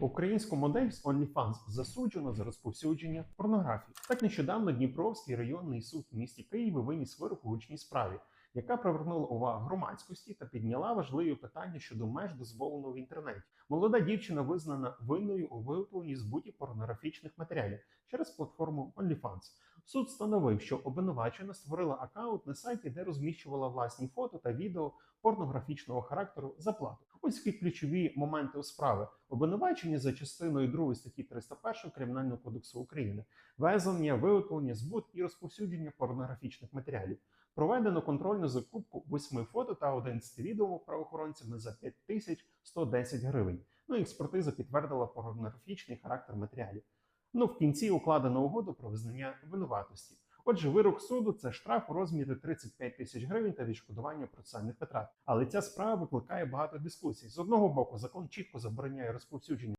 Українську модель з OnlyFans засуджено за розповсюдження порнографії. Так нещодавно Дніпровський районний суд в місті Києві виніс вирок у гучній справі, яка привернула увагу громадськості та підняла важливі питання щодо меж дозволеного в інтернеті. Молода дівчина визнана винною у виготовленні збуті порнографічних матеріалів через платформу OnlyFans. Суд встановив, що обвинувачена створила аккаунт на сайті, де розміщувала власні фото та відео порнографічного характеру за плату. Ось які ключові моменти у справи. Обвинувачені за частиною 2 статті 301 Кримінального кодексу України, везення, виготовлення, збут і розповсюдження порнографічних матеріалів. Проведено контрольну закупку 8 фото та 11 відео правоохоронцями за 5110 гривень. Ну експертиза підтвердила порнографічний характер матеріалів. Ну, в кінці укладено угоду про визнання винуватості. Отже, вирок суду це штраф у розмірі 35 тисяч гривень та відшкодування процесуальних витрат. Але ця справа викликає багато дискусій. З одного боку, закон чітко забороняє розповсюдження